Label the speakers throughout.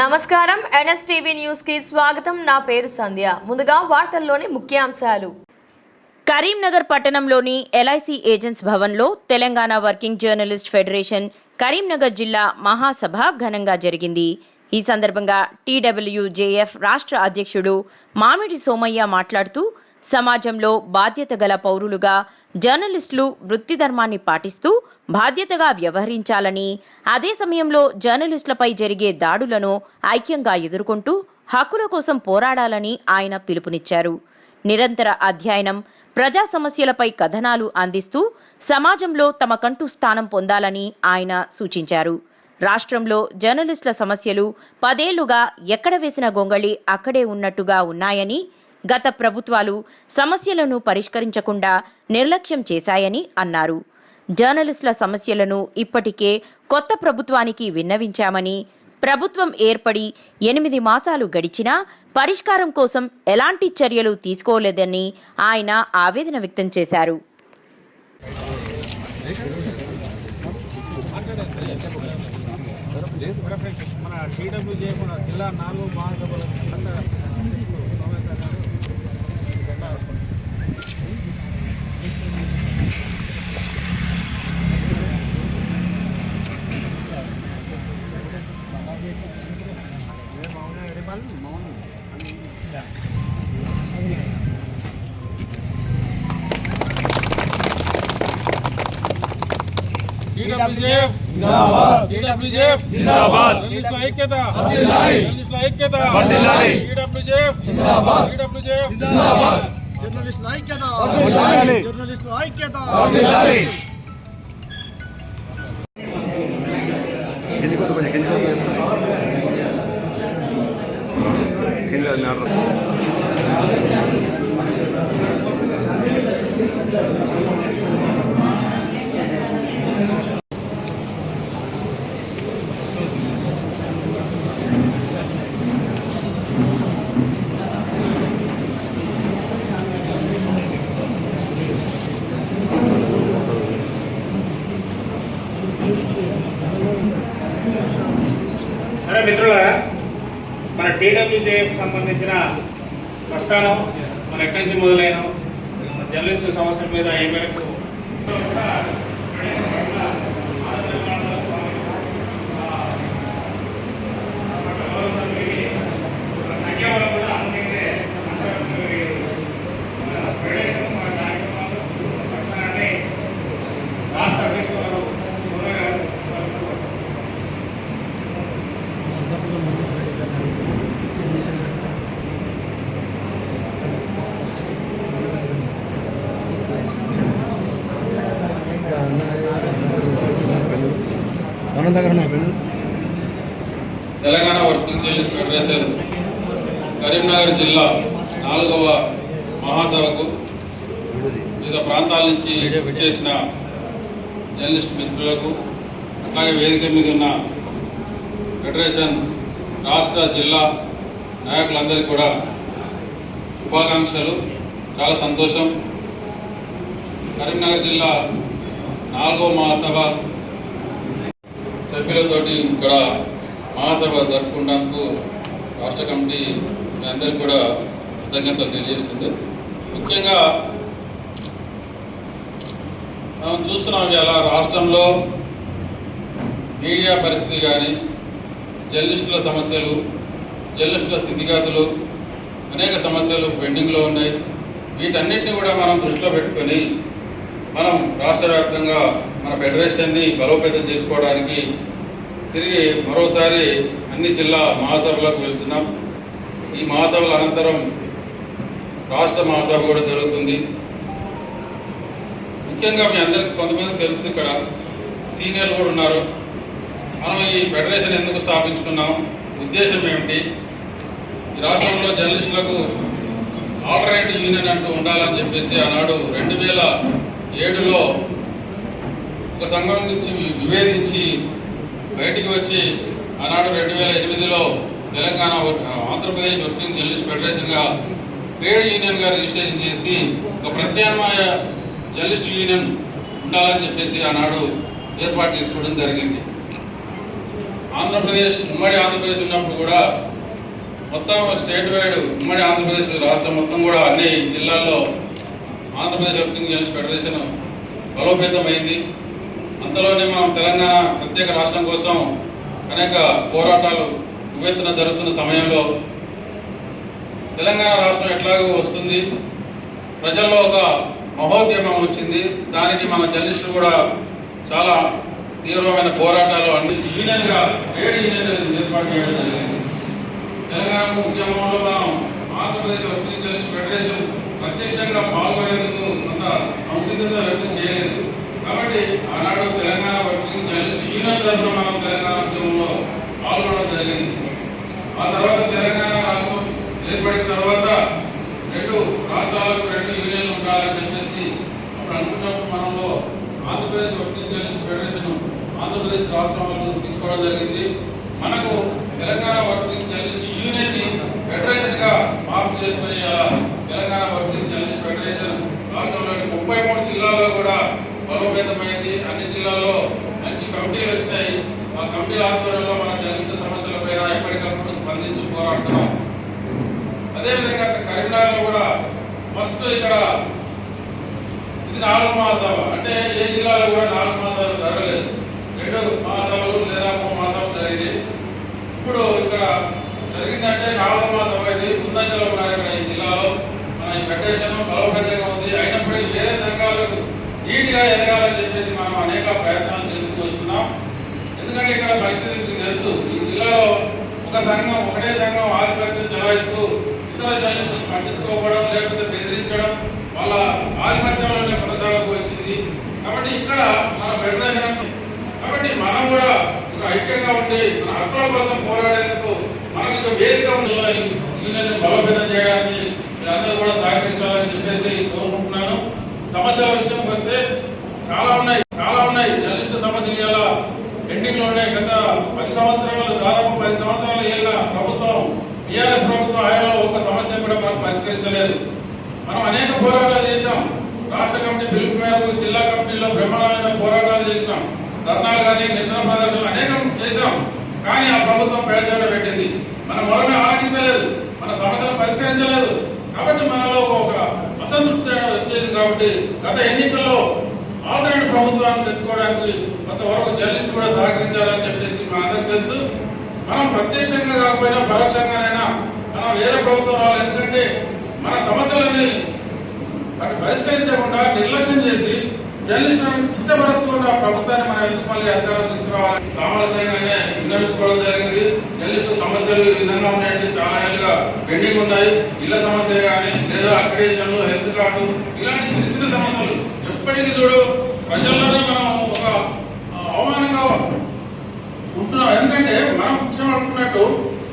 Speaker 1: నమస్కారం. ఎన్ఎస్టీవీ న్యూస్కి స్వాగతం. నా పేరు సంధ్య. ముందుగా వార్తల్లోని ముఖ్యాంశాలు.
Speaker 2: కరీంనగర్ పట్టణంలోని ఎల్ఐసి ఏజెంట్స్ భవన్లో Telangana working journalist federation Karimnagar జిల్లా మహాసభ ఘనంగా జరిగింది. ఈ సందర్భంగా టీడబ్ల్యూజేఎఫ్ రాష్ట్ర అధ్యక్షుడు మామిడి సోమయ్య మాట్లాడుతూ సమాజంలో బాధ్యత గల పౌరులుగా జర్నలిస్టులు వృత్తి ధర్మాన్ని పాటిస్తూ బాధ్యతగా వ్యవహరించాలని అదే సమయంలో జర్నలిస్టులపై జరిగే దాడులను ఐక్యంగా ఎదుర్కొంటూ హక్కుల కోసం పోరాడాలని ఆయన పిలుపునిచ్చారు. నిరంతర అధ్యయనం ప్రజా సమస్యలపై కథనాలు అందిస్తూ సమాజంలో తమకంటూ స్థానం పొందాలని ఆయన సూచించారు. రాష్ట్రంలో జర్నలిస్టుల సమస్యలు పదేళ్ళుగా ఎక్కడ వేసిన గొంగళి అక్కడే ఉన్నట్టుగా ఉన్నాయని గత ప్రభుత్వాలు సమస్యలను పరిష్కరించకుండా నిర్లక్ష్యం చేశాయని అన్నారు. జర్నలిస్టుల సమస్యలను ఇప్పటికే కొత్త ప్రభుత్వానికి విన్నవించామని ప్రభుత్వం ఏర్పడి ఎనిమిది మాసాలు గడిచినా పరిష్కారం కోసం ఎలాంటి చర్యలు తీసుకోలేదని ఆయన ఆవేదన వ్యక్తం చేశారు.
Speaker 3: మన టీడబ్ల్యూజే మన జిల్లా నాలుగు ఐక్యత. ఐక్యత. జర్నలిస్టుల ఐక్యత. జర్నలిస్టుల ఐక్యత.
Speaker 4: కిందికి కొంచెం కిందికి కింద
Speaker 5: అరే మిత్రులారా మన టీడబ్ల్యూజేకి సంబంధించిన ప్రస్థానం మన ఎక్కడి నుంచి మొదలైన? జర్నలిస్టు సమస్యల మీద ఏ మేరకు కూడా అందుకే ఫెడరేషన్ మన కార్యక్రమాలు ప్రస్థానాన్ని రాష్ట్ర అధ్యక్షులు వారు సోనియా గారు
Speaker 4: మన దగ్గర ఉన్నాయి పెన్నులు
Speaker 6: తెలంగాణ ఫెడరేషన్ కరీంనగర్ జిల్లా నాలుగవ మహాసభకు వివిధ ప్రాంతాల నుంచి చేసిన జర్నలిస్ట్ మిత్రులకు అట్లాగే వేదిక మీద ఉన్న ఫెడరేషన్ రాష్ట్ర జిల్లా నాయకులందరికీ కూడా శుభాకాంక్షలు. చాలా సంతోషం. కరీంనగర్ జిల్లా నాలుగవ మహాసభ సభ్యులతోటి ఇక్కడ మహాసభ జరుపుకున్నందుకు రాష్ట్ర కమిటీ మీ అందరికీ కూడా కృతజ్ఞతలు తెలియజేస్తుంది. ముఖ్యంగా మనం చూస్తున్నాం ఇలా రాష్ట్రంలో మీడియా పరిస్థితి కానీ జర్నలిస్టుల సమస్యలు జర్నలిస్టుల స్థితిగతులు అనేక సమస్యలు పెండింగ్లో ఉన్నాయి. వీటన్నిటిని కూడా మనం దృష్టిలో పెట్టుకొని మనం రాష్ట్ర వ్యాప్తంగా మన ఫెడరేషన్ని బలోపేతం చేసుకోవడానికి తిరిగి మరోసారి అన్ని జిల్లా మహాసభలకు వెళ్తున్నాం. ఈ మహాసభల అనంతరం రాష్ట్ర మహాసభ కూడా జరుగుతుంది. ముఖ్యంగా మీ అందరికి కొంతమంది తెలుసు ఇక్కడ సీనియర్లు కూడా ఉన్నారు. మనం ఈ ఫెడరేషన్ ఎందుకు స్థాపించుకున్నాం? ఉద్దేశం ఏమిటి? ఈ రాష్ట్రంలో జర్నలిస్టులకు ఆల్టర్నేటివ్ యూనియన్ అంటూ ఉండాలని చెప్పేసి ఆనాడు రెండు వేల ఏడులో ఒక సంఘం నుంచి విభేదించి బయటికి వచ్చి ఆనాడు రెండు వేల ఎనిమిదిలో Telangana work- Andhra Pradesh working journalist ఫెడరేషన్గా trade యూనియన్గా రిజిస్ట్రేషన్ చేసి ఒక ప్రత్యామ్నాయ జర్నలిస్ట్ యూనియన్ ఉండాలని చెప్పేసి ఆనాడు ఏర్పాటు చేసుకోవడం జరిగింది. ఆంధ్రప్రదేశ్ ఉమ్మడి ఆంధ్రప్రదేశ్ ఉన్నప్పుడు కూడా మొత్తం స్టేట్ వైడ్ ఉమ్మడి ఆంధ్రప్రదేశ్ రాష్ట్రం మొత్తం కూడా అన్ని జిల్లాల్లో ఆంధ్రప్రదేశ్ వర్కింగ్ జర్నలిస్ట్ ఫెడరేషన్ బలోపేతమైంది. అంతలోనే మనం తెలంగాణ ప్రత్యేక రాష్ట్రం కోసం అనేక పోరాటాలు ఉవ్వెత్తున జరుగుతున్న సమయంలో తెలంగాణ రాష్ట్రం ఎట్లాగో వస్తుంది? ప్రజల్లో ఒక మహోద్యమం వచ్చింది. దానికి మన జర్నలిస్టులు కూడా చాలా తీవ్రమైన పోరాటాలు అన్ని యూనియన్గా ట్రేడ్ యూనియన్ ఏర్పాటు చేయడం జరిగింది. తెలంగాణ ఉద్యమంలో మనం ఆంధ్రప్రదేశ్ వర్కింగ్ జర్నలిస్ట్ ఫెడరేషన్ ప్రత్యక్షంగా పాల్గొనేందుకు అంత సంసిద్ధత వ్యక్తం చేయలేదు. కాబట్టి ఆనాడు తెలంగాణ వర్కింగ్ జర్నలిస్ట్ యూనియన్ తరఫున మనం తెలంగాణ ఉద్యమంలో పాల్గొనడం జరిగింది. ఆ తర్వాత తెలంగాణ రాష్ట్రం ఏర్పడిన తర్వాత రెండు రాష్ట్రాలకు రెండు యూనియన్లు ఉండాలని చెప్పేసి అప్పుడు అనుకున్నప్పుడు మనలో Andhra Pradesh working journalist federation Andhra Pradesh రాష్ట్రంలో తీసుకోవడం జరిగింది. మనకు తెలంగాణ వర్కింగ్ జర్నలిస్ట్ యూనియన్ని ఫెడరేషన్గా మార్పు చేసుకుని అలా తెలంగాణ వర్కింగ్ జర్నలిస్ట్ ఫెడరేషన్ రాష్ట్రంలోని ముప్పై మూడు జిల్లాల్లో బలోపేతమైంది. అన్ని జిల్లాల్లో మంచి కమిటీలు వచ్చినాయి. ఆ కమిటీల ఆధ్వర్యంలో మన సమస్యల పైన ఎప్పటికప్పుడు స్పందిస్తూ పోరాడుతున్నాం. అదేవిధంగా కరీంనగర్లో కూడా ఫస్ట్ ఇక్కడ ఇది నాలుగు మహాసభ. అంటే ఏ జిల్లాలో కూడా నాలుగు మహాసభలు జరగలేదు. రెండు మహాసభలు లేదా మూడు మహాసభలు జరిగింది. ఇప్పుడు ఇక్కడ జరిగిందంటే నాలుగు మహాసభ ఇది. ముందంజలో ఉన్నారు ఇక్కడ ఈ జిల్లాలో. మన ఈ ఫెడరేషన్ బలోపేతంగా ఉంది. అయినప్పటికీ వేరే సంఘాలకు నీట్గా ఎదగాలని చెప్పేసి మనం అనేక ప్రయత్నాలు చేసుకుంటూ వస్తున్నాం. ఎందుకంటే ఇక్కడ పరిస్థితి మీకు తెలుసు ఈ జిల్లాలో ఒక సంఘం ఒకటే సంఘం ఆధిపత్యం చెలాయిస్తూ ఇతర జర్నలిస్టులు పట్టించుకోవడం లేకపోతే బెదిరించడం వాళ్ళ ఆధిపత్యంలోనే కొనసాగుతూ వచ్చింది. కాబట్టి ఇక్కడ మన ఫెడరేషన్ కాబట్టి మనం కూడా ఒక ఐక్యంగా ఉండి మన హక్కుల కోసం పోరాడేందుకు మనకు ఒక వేదిక ఉండాలి యూనియన్ బలోపేతం చేయడానికి మీరందరూ కూడా సహకరించాలని చెప్పేసి కోరుకుంటున్నాను. సమస్యలను చాలా ఉన్నాయి చాలా ఉన్నాయి. జర్నలిస్టు సమస్యలు ఇలా పెండింగ్లో ఉన్నాయి. గత పది సంవత్సరాలు దాదాపు పది సంవత్సరాలు ఏళ్ళ ప్రభుత్వం టీఆర్ఎస్ ప్రభుత్వం ఆయన ఒక సమస్య కూడా మనం పరిష్కరించలేదు. మనం అనేక పోరాటాలు చేశాం. రాష్ట్ర కమిటీ పిలుపు మేరకు జిల్లా కమిటీలో బ్రహ్మాండమైన పోరాటాలు చేసినాం. ధర్నాలు కానీ నిరసన ప్రదర్శనలు అనేకం చేశాం. కానీ ఆ ప్రభుత్వం పేచాట పెట్టింది. మన మొరమే ఆలకించలేదు. మన సమస్యలు పరిష్కరించలేదు. కాబట్టి మనలో ఒక అసంతృప్తి వచ్చేది కాబట్టి గత ఎన్నికల్లో ఆదరణ ప్రభుత్వాన్ని తెచ్చుకోవడానికి కొంతవరకు జర్నలిస్ట్ కూడా సహకరించాలని చెప్పేసి మా తెలుసు. మనం ప్రత్యక్షంగా కాకపోయినా పరోక్షంగానైనా మనం వేరే ప్రభుత్వం రావాలి. ఎందుకంటే మన సమస్యలని వాటిని పరిష్కరించకుండా నిర్లక్ష్యం చేసి జర్నలిస్టులను కిచ్చబడుతున్న ప్రభుత్వాన్ని మనం ఎందుకు మళ్ళీ అధికారం తీసుకురావాలి? సామరస్యంగానే విన్నవించుకోవడం జరిగింది. జర్నలిస్టు సమస్యలు ఈ విధంగా ఉన్నాయండి చాలా ఏళ్ళుగా పెండింగ్ ఉన్నాయి ఇళ్ళ సమస్య కానీ లేదా అక్రిడేషన్లు హెల్త్ కార్డు ఇలాంటి చిన్న చిన్న సమస్యలు ఎప్పటికీ చూడు ప్రజల్లోనే మనం ఒక అవమానంగా ఉంటున్నాం. ఎందుకంటే మనం పిచ్చం అనుకున్నట్టు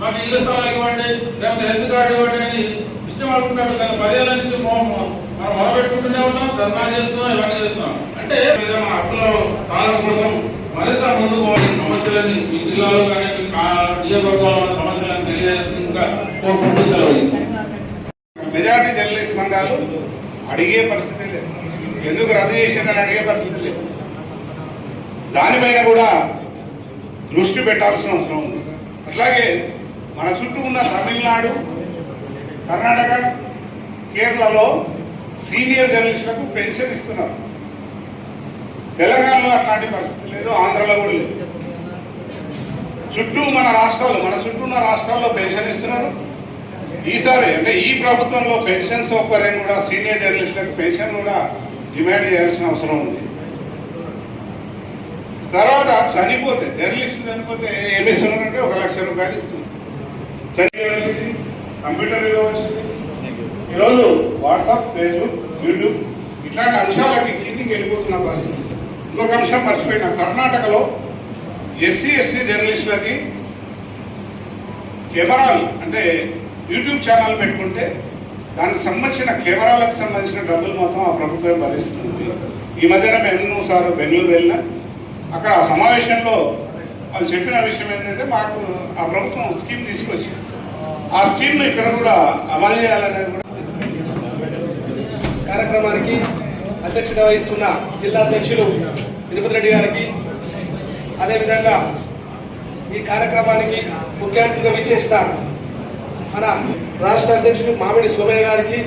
Speaker 6: మాకు ఇల్లు స్థలాలు ఇవ్వండి లేకపోతే హెల్త్ కార్డు ఇవ్వండి అని పిచ్చం అనుకున్నట్టు కానీ పదేళ్ళ నుంచి మనం మొదలుపెట్టుకుంటూనే ఉన్నాం ధర్నా చేస్తున్నాం ఇవన్నీ చేస్తున్నాం. అంటే ఏదో మన సాధన కోసం మరింత ముందుకు సమస్యలని మీ జిల్లాలో కానీ నియోజకవర్గంలో ఉన్న సమస్యలను తెలియజేసి ఇంకా కోరుకుంటూ సెలవు ఇస్తాం
Speaker 7: మెజార్టీ జర్నలిస్ట్ సంఘాలు అడిగే పరిస్థితి లేదు. ఎందుకు రద్దు చేశారని అడిగే పరిస్థితి లేదు. దానిపైన కూడా దృష్టి పెట్టాల్సిన అవసరం ఉంది. అట్లాగే మన చుట్టూ ఉన్న తమిళనాడు కర్ణాటక కేరళలో సీనియర్ జర్నలిస్టులకు పెన్షన్ ఇస్తున్నారు. తెలంగాణలో అట్లాంటి పరిస్థితి లేదు ఆంధ్రలో కూడా లేదు. చుట్టూ మన రాష్ట్రాలు మన చుట్టూ ఉన్న రాష్ట్రాల్లో పెన్షన్ ఇస్తున్నారు. ఈసారి అంటే ఈ ప్రభుత్వంలో పెన్షన్ సౌకర్యం కూడా సీనియర్ జర్నలిస్టులకు పెన్షన్ కూడా డిమాండ్ చేయాల్సిన అవసరం ఉంది. తర్వాత చనిపోతే జర్నలిస్ట్ చనిపోతే ఏమి ఇస్తున్నారంటే ఒక లక్ష రూపాయలు ఇస్తుంది చనిపోయి వచ్చింది కంప్యూటర్ విలువ వచ్చింది. ఈరోజు వాట్సాప్ ఫేస్బుక్ యూట్యూబ్ ఇట్లాంటి అంశాలకి కిందికి వెళ్ళిపోతున్న పరిస్థితి. ఇంకొక అంశం మర్చిపోయిన కర్ణాటకలో ఎస్సీ ఎస్టీ జర్నలిస్టులకి కెమెరాలు అంటే యూట్యూబ్ ఛానల్ పెట్టుకుంటే దానికి సంబంధించిన కెమెరాలకు సంబంధించిన డబ్బులు మొత్తం ఆ ప్రభుత్వమే భరిస్తుంది. ఈ మధ్యన మేము సార్ బెంగళూరు వెళ్ళినా అక్కడ ఆ సమావేశంలో వాళ్ళు చెప్పిన విషయం ఏంటంటే మాకు ఆ ప్రభుత్వం స్కీమ్ తీసుకొచ్చి ఆ స్కీమ్ను ఇక్కడ కూడా అమలు చేయాలనేది కూడా
Speaker 8: కార్యక్రమానికి అధ్యక్షత వహిస్తున్న జిల్లా అధ్యక్షులు తిరుపతి రెడ్డి గారికి అదేవిధంగా ఈ కార్యక్రమానికి ముఖ్య అతిథిగా విచ్చేసిన మన రాష్ట్ర అధ్యక్షుడు మామిడి సోమయ్య గారికి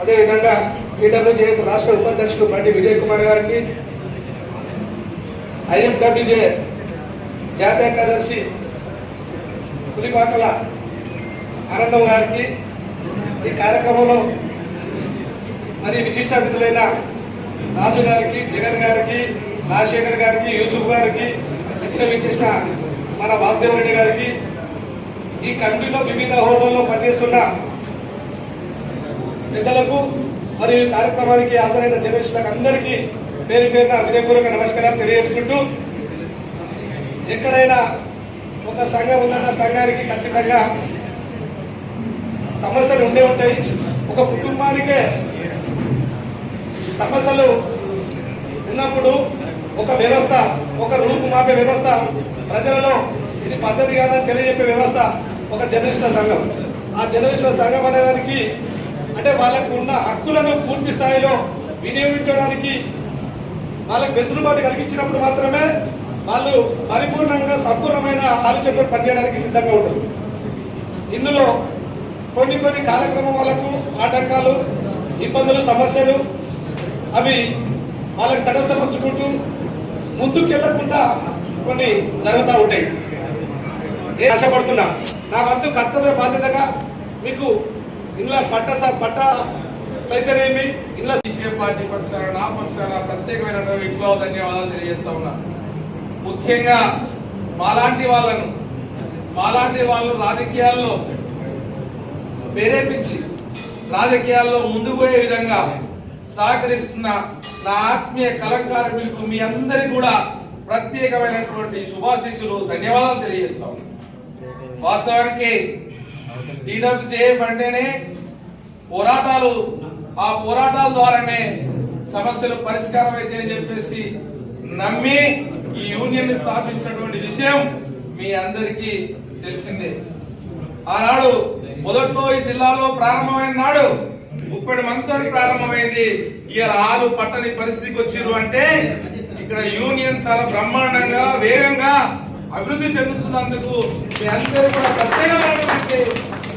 Speaker 8: అదేవిధంగా ఈడబ్ల్యూజేఎఫ్ రాష్ట్ర ఉపాధ్యక్షుడు బండి విజయ్ కుమార్ గారికి ఐఎండబ్ల్యూజే జాతీయ కార్యదర్శి పులిపాకల ఆనందం గారికి ఈ కార్యక్రమంలో మరి విశిష్ట అతిథులైన రాజు గారికి జగన్ గారికి రాజశేఖర్ గారికి యూసుఫ్ గారికి ఇప్పుడు విచ్చేసిన మన వాసుదేవ్ రెడ్డి గారికి ఈ కమిటీలో వివిధ హోదాల్లో పనిచేస్తున్న పెద్దలకు మరియు కార్యక్రమానికి హాజరైన జర్నలిస్టులకు అందరికీ పేరు పేరున హృదయపూర్వక నమస్కారాలు తెలియజేసుకుంటూ ఎక్కడైనా ఒక సంఘం ఉందన్న సంఘానికి ఖచ్చితంగా సమస్యలు ఉండే ఉంటాయి. ఒక కుటుంబానికే సమస్యలు ఉన్నప్పుడు ఒక వ్యవస్థ ఒక రూపు మాపే వ్యవస్థ ప్రజలలో ఇది పద్ధతి కాదని తెలియజెప్పే వ్యవస్థ ఒక జర్నలిస్టుల సంఘం. ఆ జర్నలిస్టుల సంఘం అనేదానికి అంటే వాళ్ళకు ఉన్న హక్కులను పూర్తి స్థాయిలో వినియోగించడానికి వాళ్ళకి వెసులుబాటు కలిగించినప్పుడు మాత్రమే వాళ్ళు పరిపూర్ణంగా సంపూర్ణమైన ఆలోచనతో పనిచేయడానికి సిద్ధంగా ఉంటారు. ఇందులో కొన్ని కొన్ని కార్యక్రమాలకు ఆటంకాలు ఇబ్బందులు సమస్యలు అవి వాళ్ళకి తటస్థపరుచుకుంటూ ముందుకెళ్ళకుండా కొన్ని జరుగుతూ ఉంటాయి. నేను ఆశపడుతున్నా. నా వంతు కర్తవ్య బాధ్యతగా మీకు ఇంట్లో పట్ట పట్ట అయితేనేమి ఇంట్లో
Speaker 3: సిపిఎం పార్టీ పక్షాన నా పక్షాన ప్రత్యేకమైన విప్లవ ధన్యవాదాలు తెలియజేస్తా ఉన్నా. ముఖ్యంగా మాలాంటి వాళ్ళను మాలాంటి వాళ్ళు రాజకీయాల్లో ప్రేరేపించి రాజకీయాల్లో ముందుకు పోయే విధంగా సహకరిస్తున్న నా ఆత్మీయ కలంకార మీ అందరికీ కూడా ప్రత్యేకమైనటువంటి శుభాశీస్సులు ధన్యవాదాలు తెలియజేస్తా వాస్తవానికి టీడబ్ల్యూజేఎఫ్ అంటేనే పోరాటాలు ఆ పోరాటాల ద్వారానే సమస్యలు పరిష్కారం అయితే అని చెప్పేసి నమ్మి ఈ యూనియన్ని స్థాపించినటువంటి విషయం మీ అందరికీ తెలిసిందే. ఆనాడు మొదట్లో ఈ జిల్లాలో ప్రారంభమైన నాడు ముప్పటి మందితో ప్రారంభమైంది. ఇవాళ ఆలు పట్టని పరిస్థితికి వచ్చిర్రు అంటే ఇక్కడ యూనియన్ చాలా బ్రహ్మాండంగా వేగంగా అభివృద్ధి చెందుతున్నందుకు మీ అందరూ కూడా ప్రత్యేకమైనటువంటి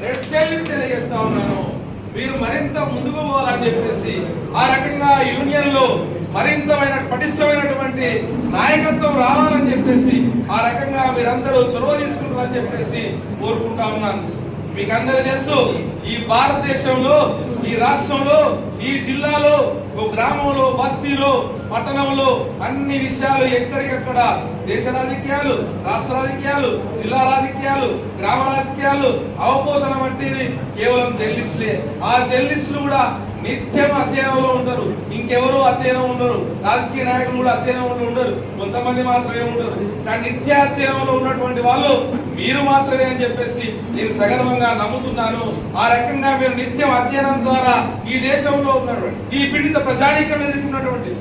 Speaker 3: రెడ్ సెల్ తెలియజేస్తా ఉన్నాను. మీరు మరింత ముందుకు పోవాలని చెప్పేసి ఆ రకంగా యూనియన్లో మరింతమైన పటిష్టమైనటువంటి నాయకత్వం రావాలని చెప్పేసి ఆ రకంగా మీరందరూ చొరవ తీసుకుంటారని చెప్పేసి కోరుకుంటా ఉన్నాను. మీకు అందరూ తెలుసు ఈ భారతదేశంలో ఈ రాష్ట్రంలో ఈ జిల్లాలో గ్రామంలో బస్తీలో పట్టణంలో అన్ని విషయాలు ఎక్కడికక్కడ దేశ రాజకీయాలు రాష్ట్ర రాజకీయాలు జిల్లా రాజకీయాలు గ్రామ రాజకీయాలు అవపోషణ వంటిది కేవలం జర్నలిస్టులే. ఆ జర్నలిస్టులు కూడా నిత్యం అధ్యయనంలో ఉంటారు ఇంకెవరు అధ్యయనం ఉండరు. రాజకీయ నాయకులు కూడా అధ్యయనంలో ఉండరు. కొంతమంది మాత్రమే ఉంటారు. కానీ నిత్య అధ్యయనంలో ఉన్నటువంటి వాళ్ళు మీరు మాత్రమే అని చెప్పేసి నేను సగర్వంగా నమ్ముతున్నాను. ఆ రకంగా మీరు నిత్యం అధ్యయనం ద్వారా ఈ దేశంలో ఉన్నటువంటి ఈ పీడిత ప్రజానీకం ఎదుర్కొన్నటువంటి